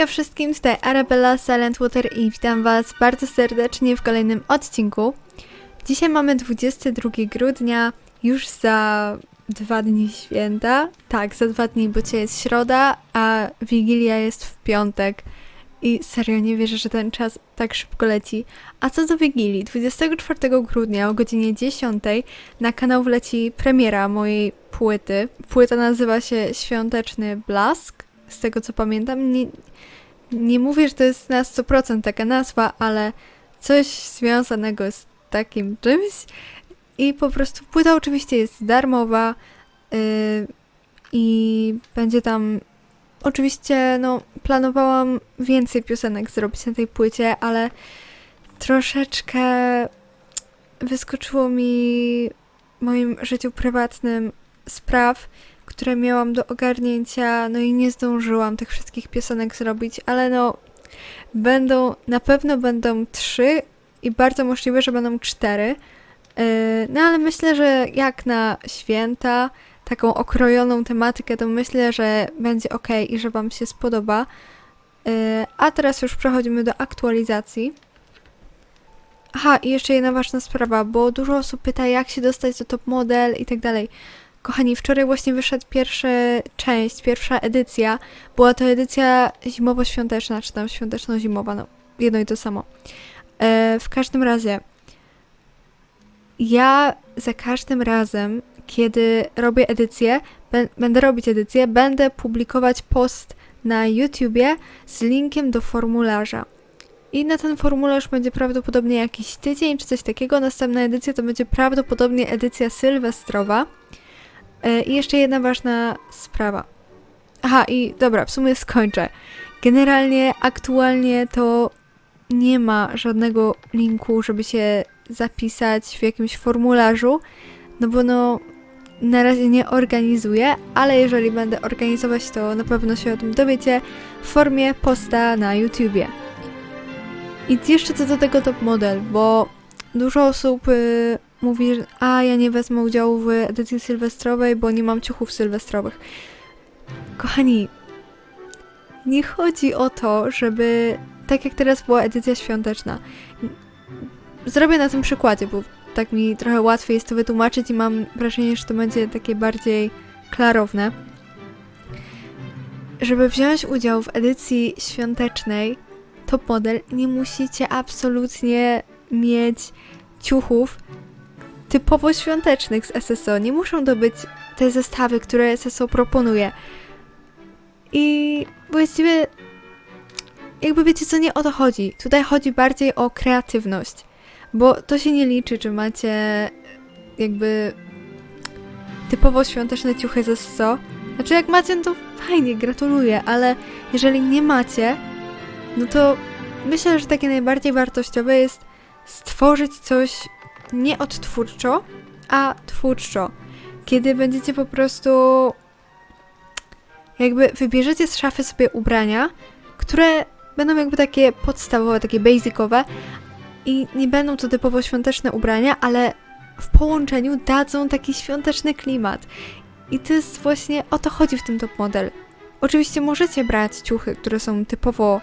Hejka wszystkim, tutaj Arabella Silent Water i witam Was bardzo serdecznie w kolejnym odcinku. Dzisiaj mamy 22 grudnia, już za dwa dni święta. Tak, za dwa dni, bo dzisiaj jest środa, a Wigilia jest w piątek. I serio nie wierzę, że ten czas tak szybko leci. A co do Wigilii, 24 grudnia o godzinie 10 na kanał wleci premiera mojej płyty. Płyta nazywa się Świąteczny Blask. Z tego co pamiętam, nie, nie mówię, że to jest na 100% taka nazwa, ale coś związanego z takim czymś. I po prostu płyta oczywiście jest darmowa yy, i będzie tam. Oczywiście, no, planowałam więcej piosenek zrobić na tej płycie, ale troszeczkę wyskoczyło mi w moim życiu prywatnym spraw, które miałam do ogarnięcia, no i nie zdążyłam tych wszystkich piosenek zrobić, ale no będą, na pewno będą trzy i bardzo możliwe, że będą cztery. Yy, No ale myślę, że jak na święta, taką okrojoną tematykę, to myślę, że będzie ok i że Wam się spodoba. Yy, A teraz już przechodzimy do aktualizacji. Aha, i jeszcze jedna ważna sprawa, bo dużo osób pyta, jak się dostać do top model i tak dalej. Kochani, wczoraj właśnie wyszedł pierwsza część, pierwsza edycja. Była to edycja zimowo-świąteczna, czy tam świąteczno-zimowa, no jedno i to samo. E, w każdym razie, ja za każdym razem, kiedy robię edycję, bę- będę robić edycję, będę publikować post na YouTubie z linkiem do formularza. I na ten formularz będzie prawdopodobnie jakiś tydzień czy coś takiego. Następna edycja to będzie prawdopodobnie edycja sylwestrowa. E, I jeszcze jedna ważna sprawa. Aha, i dobra, w sumie skończę. Generalnie aktualnie to nie ma żadnego linku, żeby się zapisać w jakimś formularzu, no bo no na razie nie organizuję, ale jeżeli będę organizować, to na pewno się o tym dowiecie w formie posta na YouTubie. I jeszcze co do tego top model, bo dużo osób y, mówi, że a ja nie wezmę udziału w edycji sylwestrowej, bo nie mam ciuchów sylwestrowych. Kochani, nie chodzi o to, żeby tak jak teraz była edycja świąteczna. Zrobię na tym przykładzie, bo tak mi trochę łatwiej jest to wytłumaczyć i mam wrażenie, że to będzie takie bardziej klarowne. Żeby wziąć udział w edycji świątecznej top model, nie musicie absolutnie mieć ciuchów typowo świątecznych z SSO. Nie muszą to być te zestawy, które SSO proponuje. I właściwie jakby wiecie co, nie o to chodzi. Tutaj chodzi bardziej o kreatywność. Bo to się nie liczy, czy macie jakby typowo świąteczne ciuchy ze SSO. Znaczy jak macie, no to fajnie, gratuluję, ale jeżeli nie macie, no to myślę, że takie najbardziej wartościowe jest stworzyć coś nie odtwórczo, a twórczo. Kiedy będziecie po prostu jakby wybierzecie z szafy sobie ubrania, które będą jakby takie podstawowe, takie basicowe i nie będą to typowo świąteczne ubrania, ale w połączeniu dadzą taki świąteczny klimat. I to jest właśnie o to chodzi w tym top model. Oczywiście możecie brać ciuchy, które są typowo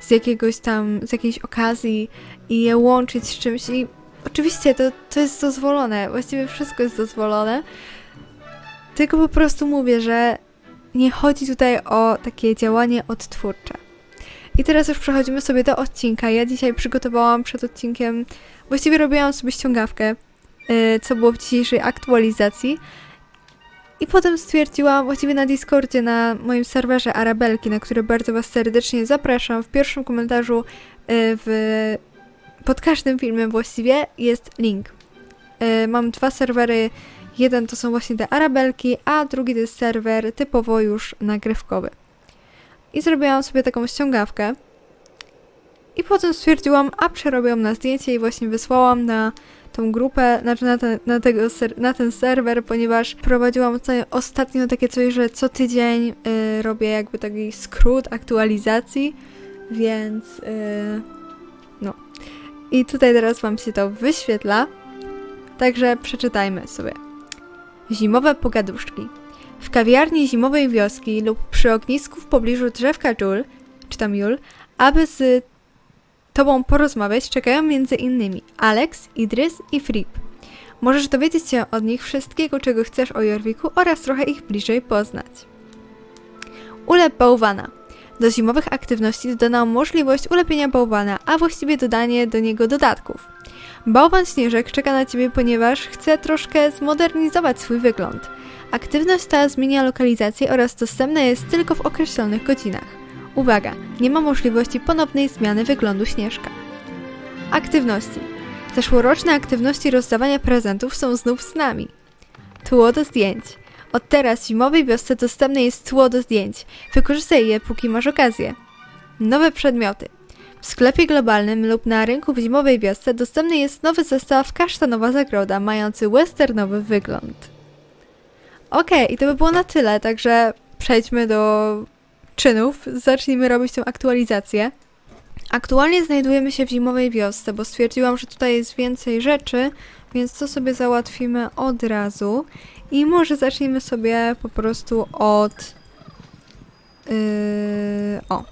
z jakiegoś tam, z jakiejś okazji i je łączyć z czymś i oczywiście to, to jest dozwolone, właściwie wszystko jest dozwolone. Tylko po prostu mówię, że nie chodzi tutaj o takie działanie odtwórcze. I teraz już przechodzimy sobie do odcinka. Ja dzisiaj przygotowałam przed odcinkiem, właściwie robiłam sobie ściągawkę, yy, co było w dzisiejszej aktualizacji. I potem stwierdziłam, właściwie na Discordzie, na moim serwerze Arabelki, na który bardzo Was serdecznie zapraszam, w pierwszym komentarzu yy, w, pod każdym filmem właściwie jest link. Yy, mam dwa serwery, jeden to są właśnie te Arabelki, a drugi to jest serwer typowo już nagrywkowy. I zrobiłam sobie taką ściągawkę. I potem stwierdziłam, a przerobię ją na zdjęcie i właśnie wysłałam na tą grupę, znaczy na ten, na tego na ten serwer, ponieważ prowadziłam ostatnio takie coś, że co tydzień y, robię jakby taki skrót aktualizacji, więc y. I tutaj teraz Wam się to wyświetla, także przeczytajmy sobie. Zimowe pogaduszki. W kawiarni zimowej wioski lub przy ognisku w pobliżu drzewka Jul czy tam Jul, aby z tobą porozmawiać, czekają między innymi Alex, Idrys i Fripp. Możesz dowiedzieć się od nich wszystkiego, czego chcesz o Jorwiku oraz trochę ich bliżej poznać. Ulep bałwana. Do zimowych aktywności dodano możliwość ulepienia bałwana, a właściwie dodanie do niego dodatków. Bałwan Śnieżek czeka na Ciebie, ponieważ chce troszkę zmodernizować swój wygląd. Aktywność ta zmienia lokalizację oraz dostępna jest tylko w określonych godzinach. Uwaga, nie ma możliwości ponownej zmiany wyglądu Śnieżka. Aktywności. Zeszłoroczne aktywności rozdawania prezentów są znów z nami. Tło do zdjęć. Od teraz w zimowej wiosce dostępne jest tło do zdjęć. Wykorzystaj je, póki masz okazję. Nowe przedmioty. W sklepie globalnym lub na rynku w zimowej wiosce dostępny jest nowy zestaw Kasztanowa Zagroda, mający westernowy wygląd. Okej, i to by było na tyle, także przejdźmy do czynów. Zacznijmy robić tę aktualizację. Aktualnie znajdujemy się w zimowej wiosce, bo stwierdziłam, że tutaj jest więcej rzeczy, więc to sobie załatwimy od razu. I może zacznijmy sobie po prostu od. Yy, o.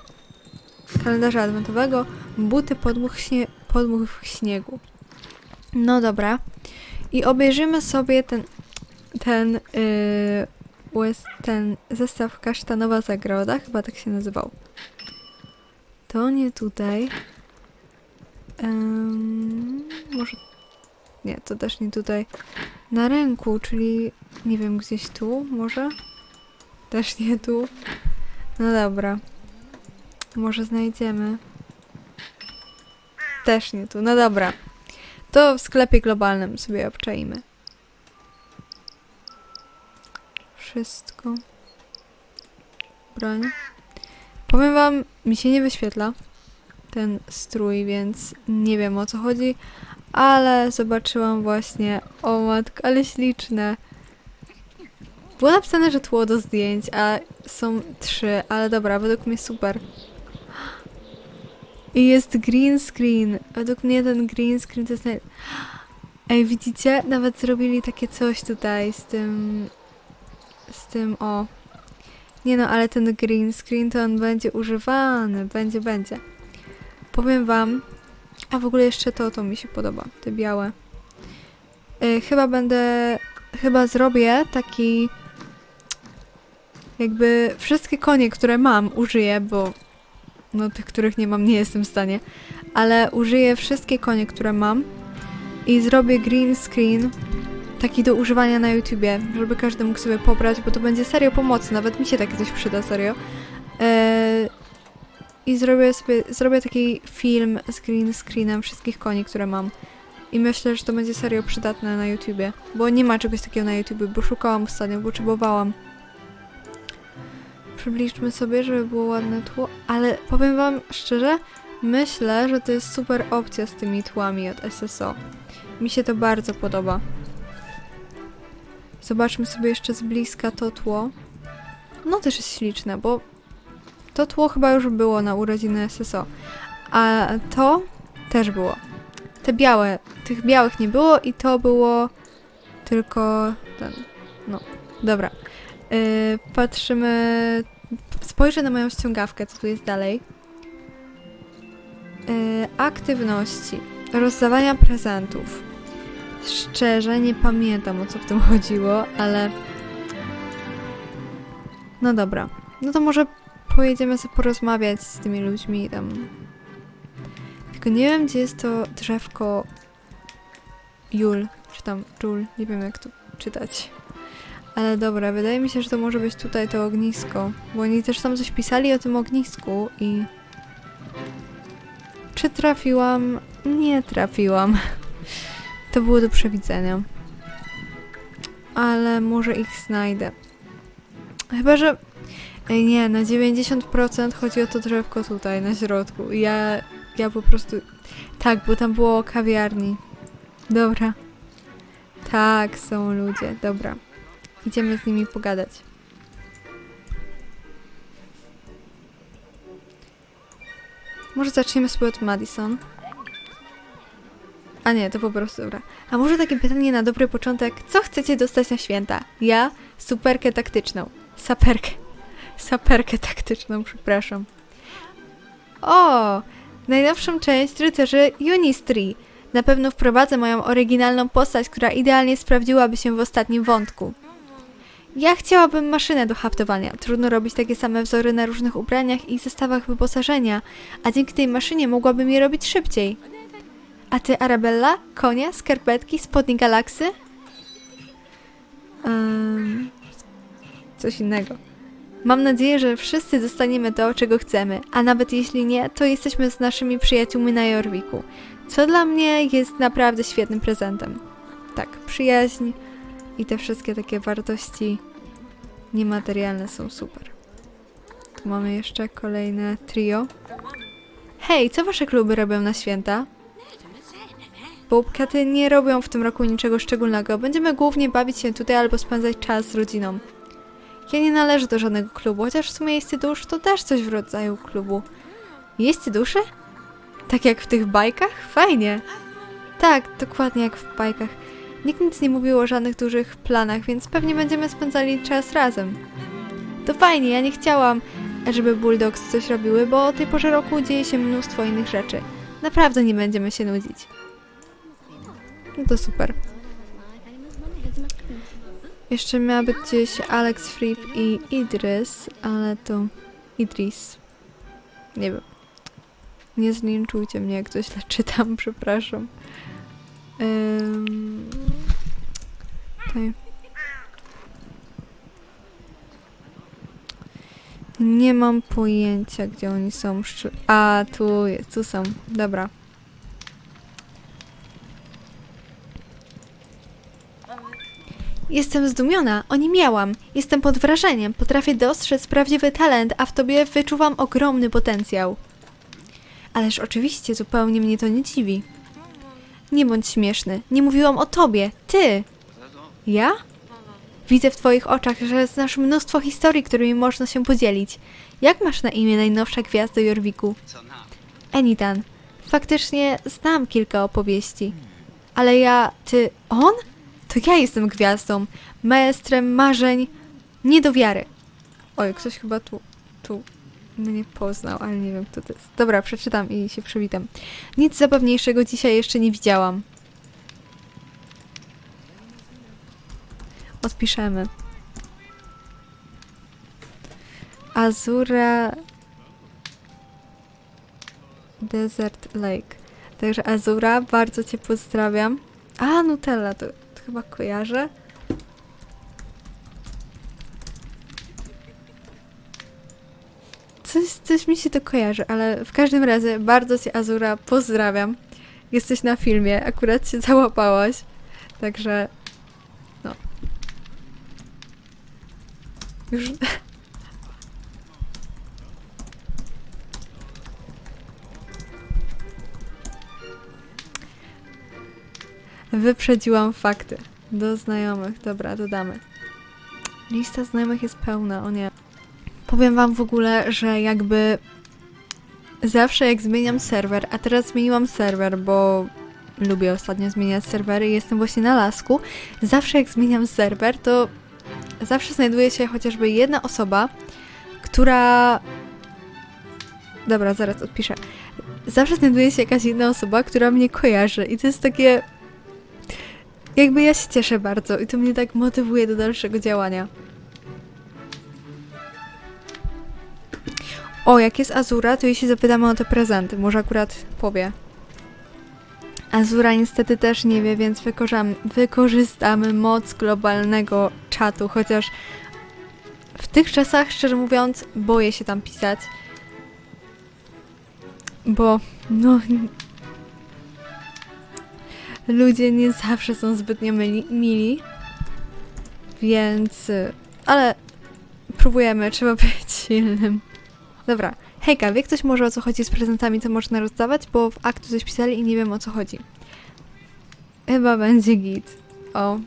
Kalendarza adwentowego. Buty podmuch, śnie, podmuch śniegu. No dobra. I obejrzymy sobie ten. Ten. Yy, ten zestaw kasztanowa zagroda, chyba tak się nazywał. To nie tutaj. Em, może. Nie, to też nie tutaj. Na ręku, czyli nie wiem, gdzieś tu może? Też nie tu. No dobra. Może znajdziemy. Też nie tu. No dobra. To w sklepie globalnym sobie obczaimy. Wszystko. Broń. Powiem wam, mi się nie wyświetla ten strój, więc nie wiem o co chodzi, ale zobaczyłam właśnie, o matko, ale śliczne. Było napisane, że tło do zdjęć, a są trzy, ale dobra, według mnie super. I jest green screen. Według mnie ten green screen to jest naj... Ej, widzicie? Nawet zrobili takie coś tutaj z tym... Z tym, o... Nie no, ale ten green screen to on będzie używany. Będzie, będzie. Powiem wam... A w ogóle jeszcze to, to mi się podoba. Te białe. Y, chyba będę... Chyba zrobię taki... Jakby wszystkie konie, które mam, użyję, bo no tych, których nie mam, nie jestem w stanie, ale użyję wszystkie konie, które mam i zrobię green screen taki do używania na YouTubie, żeby każdy mógł sobie pobrać, bo to będzie serio pomocy, nawet mi się takie coś przyda, serio. Eee, I zrobię sobie, zrobię taki film z green screenem wszystkich koni, które mam. I myślę, że to będzie serio przydatne na YouTubie, bo nie ma czegoś takiego na YouTubie, bo szukałam ostatnio, bo potrzebowałam. Przybliżmy sobie, żeby było ładne tło, ale powiem wam szczerze, myślę, że to jest super opcja z tymi tłami od SSO. Mi się to bardzo podoba. Zobaczmy sobie jeszcze z bliska to tło. No też jest śliczne, bo to tło chyba już było na urodziny SSO. A to też było. Te białe, tych białych nie było i to było tylko ten. No, dobra. Yy, patrzymy. Spojrzę na moją ściągawkę, co tu jest dalej. Yy, aktywności. Rozdawania prezentów. Szczerze nie pamiętam o co w tym chodziło, ale. No dobra. No to może pojedziemy sobie porozmawiać z tymi ludźmi tam. Tylko nie wiem, gdzie jest to drzewko Jul, czy tam Jul, nie wiem jak to czytać. Ale dobra, wydaje mi się, że to może być tutaj to ognisko, bo oni też tam coś pisali o tym ognisku i... Czy trafiłam? Nie trafiłam. To było do przewidzenia. Ale może ich znajdę. Chyba, że... Ej, nie, na 90% chodzi o to drzewko tutaj, na środku. Ja, ja po prostu... Tak, bo tam było kawiarni. Dobra. Tak, są ludzie, dobra. Idziemy z nimi pogadać. Może zaczniemy sobie od Madison. A nie, to po prostu dobra. A może takie pytanie na dobry początek. Co chcecie dostać na święta? Ja superkę taktyczną. Saperkę. Saperkę taktyczną, przepraszam. O! Najnowszą część rycerzy Unistri. Na pewno wprowadzę moją oryginalną postać, która idealnie sprawdziłaby się w ostatnim wątku. Ja chciałabym maszynę do haftowania. Trudno robić takie same wzory na różnych ubraniach i zestawach wyposażenia, a dzięki tej maszynie mogłabym je robić szybciej. A ty, Arabella? Konia, skarpetki, spodnie galaksy? Ym, coś innego. Mam nadzieję, że wszyscy dostaniemy to, czego chcemy, a nawet jeśli nie, to jesteśmy z naszymi przyjaciółmi na Jorwiku, co dla mnie jest naprawdę świetnym prezentem. Tak, przyjaźń i te wszystkie takie wartości niematerialne są super. Tu mamy jeszcze kolejne trio. Hej, co wasze kluby robią na święta? Bobkaty nie robią w tym roku niczego szczególnego. Będziemy głównie bawić się tutaj albo spędzać czas z rodziną. Ja nie należę do żadnego klubu, chociaż w sumie jeźdźcy dusz to też coś w rodzaju klubu. Jeźdźcy duszy? Tak jak w tych bajkach? Fajnie. Tak, dokładnie jak w bajkach. Nikt nic nie mówił o żadnych dużych planach, więc pewnie będziemy spędzali czas razem. To fajnie, ja nie chciałam, żeby Bulldogs coś robiły, bo o tej porze roku dzieje się mnóstwo innych rzeczy. Naprawdę nie będziemy się nudzić. No to super. Jeszcze miała być gdzieś Alex Fripp i Idris, ale to Idris. Nie wiem. Nie zlinczujcie mnie, jak coś źle czytam, przepraszam. Ym... Tutaj. Nie mam pojęcia, gdzie oni są. A, tu, tu są. Dobra. Jestem zdumiona, o nie miałam. Jestem pod wrażeniem. Potrafię dostrzec prawdziwy talent, a w tobie wyczuwam ogromny potencjał. Ależ oczywiście zupełnie mnie to nie dziwi. Nie bądź śmieszny. Nie mówiłam o tobie. Ty! Ja? Widzę w twoich oczach, że znasz mnóstwo historii, którymi można się podzielić. Jak masz na imię najnowsza gwiazdo Jorwiku? Enitan. Faktycznie znam kilka opowieści. Ale ja... Ty... On? To ja jestem gwiazdą. Maestrem marzeń. Nie do wiary. Oj, ktoś chyba tu... Tu... mnie poznał, ale nie wiem kto to jest. Dobra, przeczytam i się przywitam. Nic zabawniejszego dzisiaj jeszcze nie widziałam. Odpiszemy. Azura Desert Lake. Także Azura, bardzo Cię pozdrawiam. A, Nutella, to, chyba kojarzę. Coś, coś mi się to kojarzy, ale w każdym razie bardzo Cię Azura pozdrawiam. Jesteś na filmie, akurat się załapałaś. Także no. Już Wyprzedziłam fakty. Do znajomych. Dobra, dodamy. Lista znajomych jest pełna, o nie. Powiem wam w ogóle, że jakby zawsze jak zmieniam serwer, a teraz zmieniłam serwer, bo lubię ostatnio zmieniać serwery i jestem właśnie na lasku. Zawsze jak zmieniam serwer, to zawsze znajduje się chociażby jedna osoba, która. Dobra, zaraz odpiszę. Zawsze znajduje się jakaś jedna osoba, która mnie kojarzy, i to jest takie. Jakby ja się cieszę bardzo, i to mnie tak motywuje do dalszego działania. O, jak jest Azura, to jej się zapytamy o te prezenty. Może akurat powie. Azura niestety też nie wie, więc wykorzystamy moc globalnego czatu, chociaż w tych czasach, szczerze mówiąc, boję się tam pisać. Bo, no. Ludzie nie zawsze są zbytnio myli, mili. Więc. y, Ale próbujemy, trzeba być silnym. Dobra. Hejka, wie ktoś może o co chodzi z prezentami, co można rozdawać? Bo w aktu coś pisali i nie wiem o co chodzi. Chyba będzie git. O,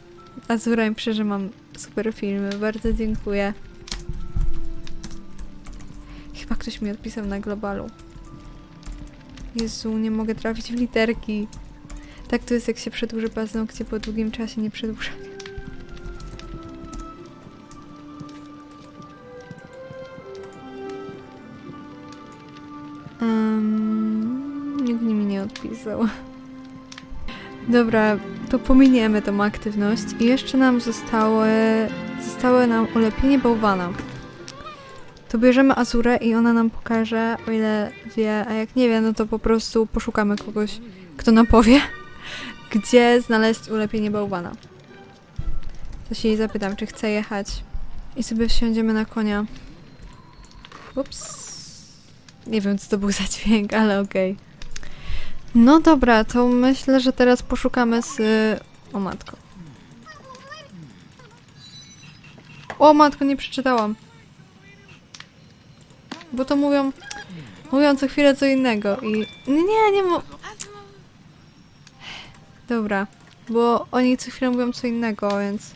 Azura pisze, że mam super filmy. Bardzo dziękuję. Chyba ktoś mi odpisał na globalu. Jezu, nie mogę trafić w literki. Tak to jest, jak się przedłuży paznokcie po długim czasie nie przedłuża. Ym, napisał. Dobra, to pominiemy tą aktywność i jeszcze nam zostały, zostały nam ulepienie bałwana. To bierzemy Azurę i ona nam pokaże, o ile wie, a jak nie wie, no to po prostu poszukamy kogoś, kto nam powie, gdzie znaleźć ulepienie bałwana. To się jej zapytam, czy chce jechać i sobie wsiądziemy na konia. Ups. Nie wiem, co to był za dźwięk, ale okej. No dobra, to myślę, że teraz poszukamy z... O matko. O matko, nie przeczytałam. Bo to mówią... Mówią co chwilę co innego i... Nie, nie mu... Dobra, bo oni co chwilę mówią co innego, więc...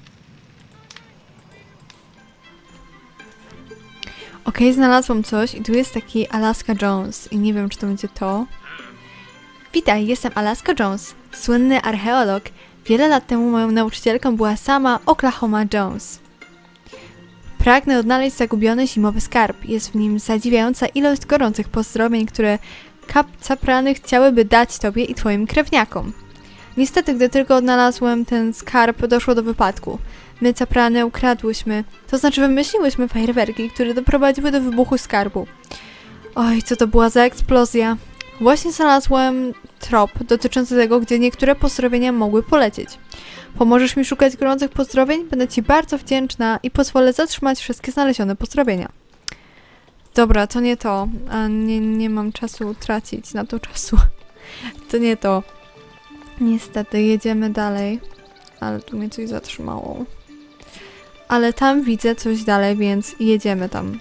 Okej, znalazłam coś i tu jest taki Alaska Jones i nie wiem, czy to będzie to. Witaj, jestem Alaska Jones, słynny archeolog. Wiele lat temu moją nauczycielką była sama Oklahoma Jones. Pragnę odnaleźć zagubiony zimowy skarb. Jest w nim zadziwiająca ilość gorących pozdrowień, które kapcaprany chciałyby dać tobie i twoim krewniakom. Niestety, gdy tylko odnalazłem ten skarb, doszło do wypadku. My caprany ukradłyśmy, to znaczy wymyśliłyśmy fajerwerki, które doprowadziły do wybuchu skarbu. Oj, co to była za eksplozja. Właśnie znalazłem trop dotyczący tego, gdzie niektóre pozdrowienia mogły polecieć. Pomożesz mi szukać gorących pozdrowień? Będę Ci bardzo wdzięczna i pozwolę zatrzymać wszystkie znalezione pozdrowienia. Dobra, to nie to. A nie, nie mam czasu tracić na to czasu. To nie to. Niestety, jedziemy dalej. Ale tu mnie coś zatrzymało. Ale tam widzę coś dalej, więc jedziemy tam.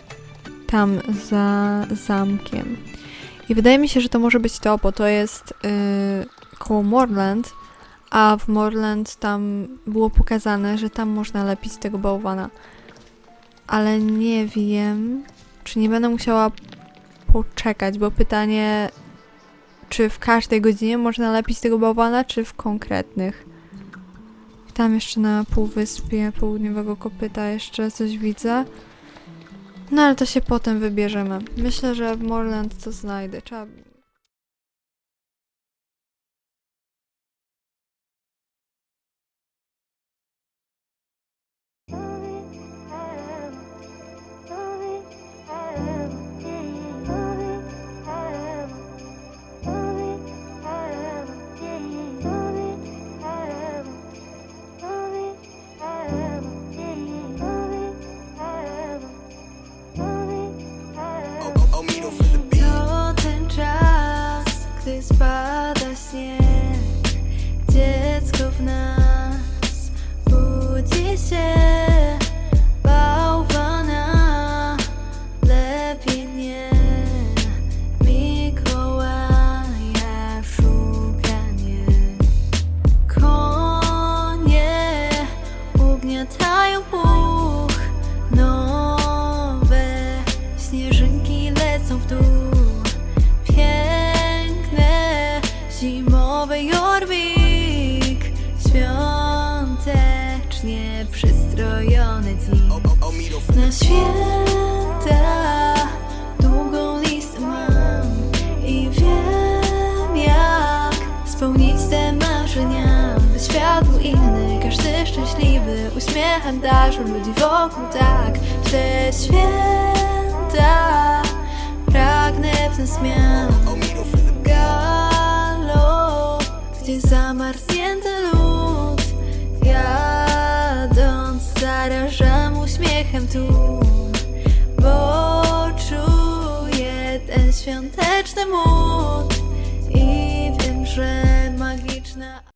Tam za zamkiem. I wydaje mi się, że to może być to, bo to jest yy, koło Morland, a w Morland tam było pokazane, że tam można lepić tego bałwana. Ale nie wiem, czy nie będę musiała poczekać, bo pytanie, czy w każdej godzinie można lepić tego bałwana, czy w konkretnych. Tam jeszcze na półwyspie południowego kopyta jeszcze coś widzę. No ale to się potem wybierzemy. Myślę, że w Morland to znajdę. Trzeba... gdy spada darzył ludzi wokół tak. Te święta pragnę w ten zmian galop, gdzie zamarznięty lód Jadąc zarażam uśmiechem tu Bo czuję ten świąteczny mód I wiem, że